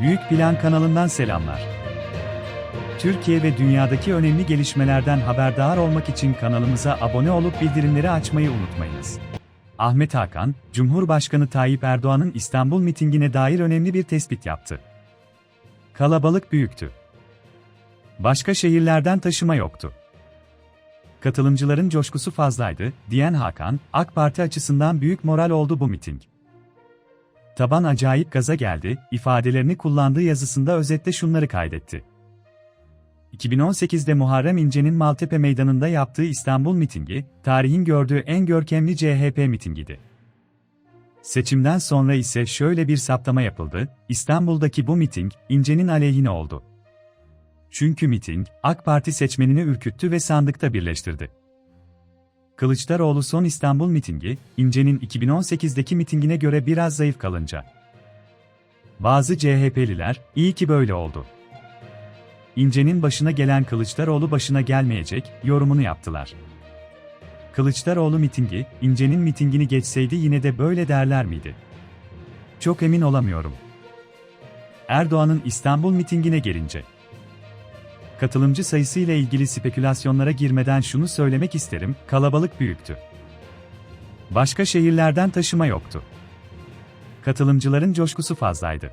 Büyük Plan kanalından selamlar. Türkiye ve dünyadaki önemli gelişmelerden haberdar olmak için kanalımıza abone olup bildirimleri açmayı unutmayınız. Ahmet Hakan, Cumhurbaşkanı Tayyip Erdoğan'ın İstanbul mitingine dair önemli bir tespit yaptı. Kalabalık büyüktü. Başka şehirlerden taşıma yoktu. Katılımcıların coşkusu fazlaydı, diyen Hakan, AK Parti açısından büyük moral oldu bu miting. Taban acayip gaza geldi, ifadelerini kullandığı yazısında özetle şunları kaydetti. 2018'de Muharrem İnce'nin Maltepe Meydanı'nda yaptığı İstanbul mitingi, tarihin gördüğü en görkemli CHP mitingiydi. Seçimden sonra ise şöyle bir saptama yapıldı, İstanbul'daki bu miting, İnce'nin aleyhine oldu. Çünkü miting, AK Parti seçmenini ürküttü ve sandıkta birleştirdi. Kılıçdaroğlu son İstanbul mitingi, İnce'nin 2018'deki mitingine göre biraz zayıf kalınca. Bazı CHP'liler, iyi ki böyle oldu. İnce'nin başına gelen Kılıçdaroğlu başına gelmeyecek, yorumunu yaptılar. Kılıçdaroğlu mitingi, İnce'nin mitingini geçseydi yine de böyle derler miydi? Çok emin olamıyorum. Erdoğan'ın İstanbul mitingine gelince. Katılımcı sayısı ile ilgili spekülasyonlara girmeden şunu söylemek isterim, kalabalık büyüktü. Başka şehirlerden taşıma yoktu. Katılımcıların coşkusu fazlaydı.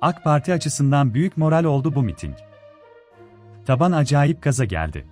AK Parti açısından büyük moral oldu bu miting. Taban acayip gaza geldi.